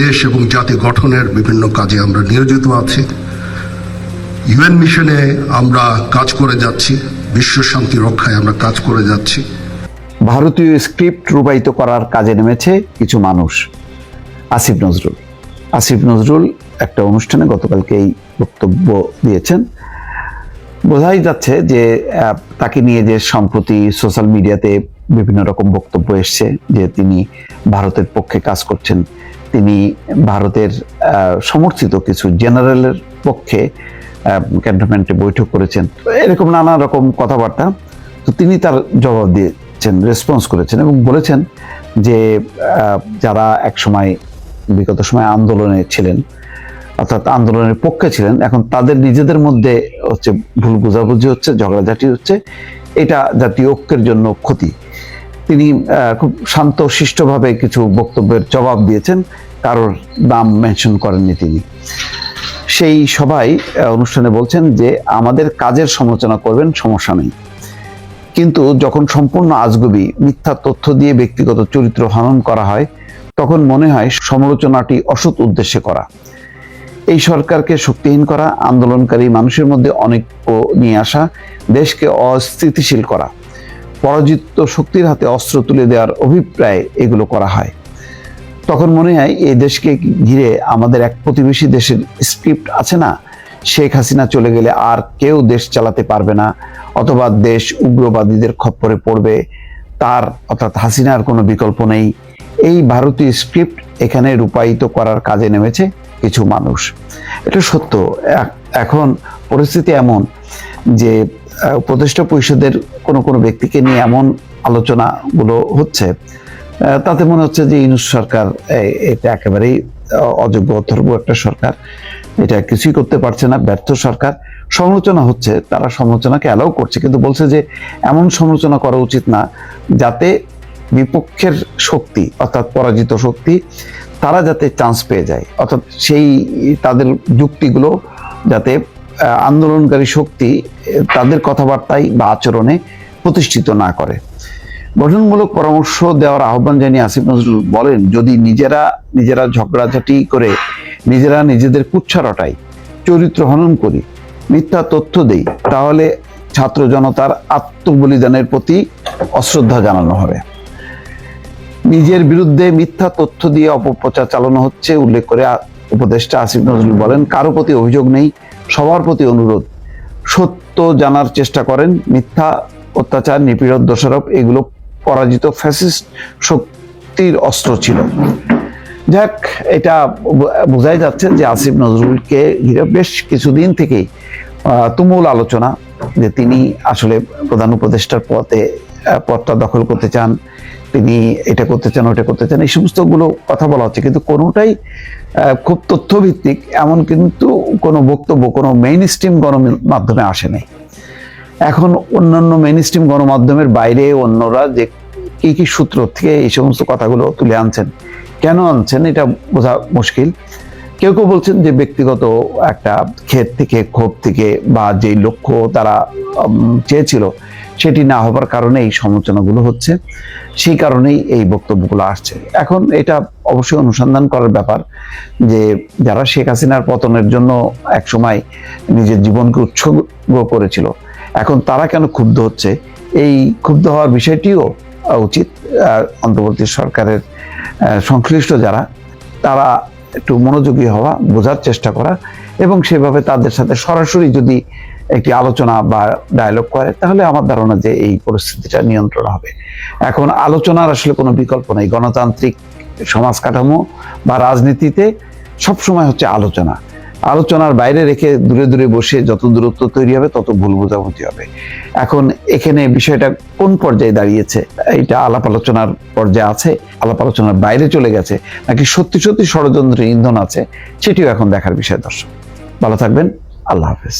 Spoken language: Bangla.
দেশ এবং জাতি গঠনের বিভিন্ন কাজে আমরা নিয়োজিত আছি। ইউএন মিশনে আমরা কাজ করে যাচ্ছি, বিশ্ব শান্তি রক্ষায় আমরা কাজ করে যাচ্ছি। ভারতীয় স্ক্রিপ্ট রূপায়িত করার কাজে নেমেছে কিছু মানুষ। আসিফ নজরুল। আসিফ নজরুল একটা অনুষ্ঠানে গতকালকে এই বক্তব্য দিয়েছেন। বোঝাই যাচ্ছে যে তাকে নিয়ে যে সম্প্রতি সোশ্যাল মিডিয়াতে বিভিন্ন রকম বক্তব্য এসছে, যে তিনি ভারতের পক্ষে কাজ করছেন তিনি ভারতের সমর্থিত কিছু জেনারেলের পক্ষে ক্যান্টনমেন্টে বৈঠক করেছেন। এরকম নানা রকম কথাবার্তা। তো তিনি তার জবাব দিয়েছেন রেসপন্স করেছেন এবং বলেছেন যে যারা একসময়, বিগত সময় আন্দোলনে ছিলেন, অর্থাৎ আন্দোলনের পক্ষে ছিলেন, এখন তাদের নিজেদের মধ্যে হচ্ছে ভুল বোঝাবুঝি হচ্ছে, ঝগড়াঝাটি হচ্ছে। এটা জাতীয় ঐক্যের জন্য ক্ষতি। তিনি খুব শান্ত, শিষ্টভাবে কিছু বক্তব্যের জবাব দিয়েছেন, কারোর নাম মেনশন করেননি তিনি। সেই সবাই অনুষ্ঠানে বলছেন যে, আমাদের কাজের সমালোচনা করবেন, সমস্যা নেই। কিন্তু যখন সম্পূর্ণ আজগুবি মিথ্যা তথ্য দিয়ে ব্যক্তিগত চরিত্র হনন করা হয়, তখন মনে হয় সমালোচনাটি অসৎ উদ্দেশ্যে করা। এই সরকারকে শক্তিহীন করা, আন্দোলনকারী মানুষের মধ্যে অনেক নিয়ে আসা, দেশকে অস্থিতিশীল করা। পরাজিত শক্তির হাতে অস্ত্র তুলে দেওয়ার অভিপ্রায় এগুলো করা হয়। তখন মনে হয় এই দেশকে ঘিরে আমাদের এক প্রতিবেশী দেশের স্ক্রিপ্ট আছে না? শেখ হাসিনা চলে গেলে আর কেউ দেশ চালাতে পারবে না, অথবা দেশ উগ্রবাদীদের খপ্পরে পড়বে। তার, অর্থাৎ হাসিনার কোনো বিকল্প নেই। এই ভারতীয় স্ক্রিপ্ট এখানে রূপায়িত করার কাজে নেমেছে কিছু মানুষ। এটা সত্য। এখন পরিস্থিতি এমন যে উপদেষ্টা পরিষদের কোনো কোনো ব্যক্তিকে নিয়ে এমন আলোচনাগুলো হচ্ছে। তাতে মনে হচ্ছে যে ইউনুস সরকার এটা একেবারেই অযোগ্য, অথর্ব একটা সরকার। এটা কিছুই করতে পারছে না, ব্যর্থ সরকার। সমালোচনা হচ্ছে, তারা সমালোচনাকে অ্যালাউ করছে, কিন্তু বলছে যে এমন সমালোচনা করা উচিত না, যাতে বিপক্ষের শক্তি, অর্থাৎ পরাজিত শক্তি, তারা যাতে চান্স পেয়ে যায়। অর্থাৎ সেই, তাদের যুক্তিগুলো যাতে আন্দোলনকারী শক্তি তাদের কথাবার্তায় বা আচরণে প্রতিষ্ঠিত না করে। গঠনমূলক পরামর্শ দেওয়ার আহ্বান জানিয়ে আসিফ নজরুল বলেন, যদি নিজেরা নিজেরা ঝগড়াঝাটি করে নিজেরা নিজেদের কুচ্ছা রটাই চরিত্র হনন করি, মিথ্যা তথ্য দেই, তাহলে ছাত্র জনতার আত্মবলিদানের প্রতি অশ্রদ্ধা জানানো হবে। নিজের বিরুদ্ধে মিথ্যা তথ্য দিয়ে অপপ্রচার চালানো হচ্ছে, উল্লেখ করে উপদেষ্টা আসিফ নজরুল বলেন, কারও প্রতি অভিযোগ নেই সবার প্রতি অনুরোধ সত্য জানার চেষ্টা করেন মিথ্যা অত্যাচার নিপীড়ন দোষারোপ এগুলো পরাজিত ফ্যাসিস্ট শক্তির অস্ত্র ছিল। যাক এটা বোঝাই যাচ্ছে যে আসিফ নজরুলকে ঘিরে বেশ কিছুদিন থেকেই তুমুল আলোচনা যে তিনি আসলে প্রধান উপদেষ্টার পদে আহ, পদটা দখল করতে চান, তিনি এটা করতে চান ওটা করতে চান, এই সমস্তগুলো কথা বলা হচ্ছে। কিন্তু কোনোটাই খুব তথ্যভিত্তিক, এমন কিন্তু কোনো বক্তব্য, কোনো মেইন স্ট্রিম গণমাধ্যমে আসে নাই। এখন অন্যান্য মেইন স্ট্রিম গণমাধ্যমের বাইরে অন্যরা যে কি কি সূত্র থেকে এই সমস্ত কথাগুলো তুলে আনছেন, কেন আনছেন, এটা বোঝা মুশকিল। কেউ কেউ বলছেন যে ব্যক্তিগত একটা ক্ষেত থেকে, ক্ষোভ থেকে বা যেই লক্ষ্য তারা চেয়েছিল সেটি না হবার কারণে এই সমালোচনাগুলো হচ্ছে। সেই কারণেই এই বক্তব্যগুলো আসছে। এখন এটা অবশ্যই অনুসন্ধান করার ব্যাপার যে যারা শেখ হাসিনার পতনের জন্য একসময় নিজের জীবনকে উৎসর্গ করেছিল, এখন তারা কেন ক্ষুব্ধ হচ্ছে? এই ক্ষুব্ধ হওয়ার বিষয়টিও উচিত অন্তর্বর্তী সরকারের সংশ্লিষ্ট যারা, তারা একটু মনোযোগী হওয়া, বোঝার চেষ্টা করা এবং সেভাবে তাদের সাথে সরাসরি যদি একটি আলোচনা বা ডায়লগ করে, তাহলে আমার ধারণা যে এই পরিস্থিতিটা নিয়ন্ত্রণ হবে। এখন আলোচনার আসলে কোনো বিকল্প নেই। গণতান্ত্রিক সমাজ কাঠামো বা রাজনীতিতে সবসময় হচ্ছে আলোচনা। আলোচনার বাইরে রেখে দূরে দূরে বসে যত দূরত্ব তৈরি হবে, তত ভুল বোঝাবুঝি হবে। এখন এখানে বিষয়টা কোন পর্যায়ে দাঁড়িয়েছে এটা আলাপ আলোচনার পর্যায়ে আছে, আলাপ আলোচনার বাইরে চলে গেছে, নাকি সত্যি সত্যি ষড়যন্ত্রের ইন্ধন আছে, সেটিও এখন দেখার বিষয় দর্শক। ভালো থাকবেন, আল্লাহ হাফেজ।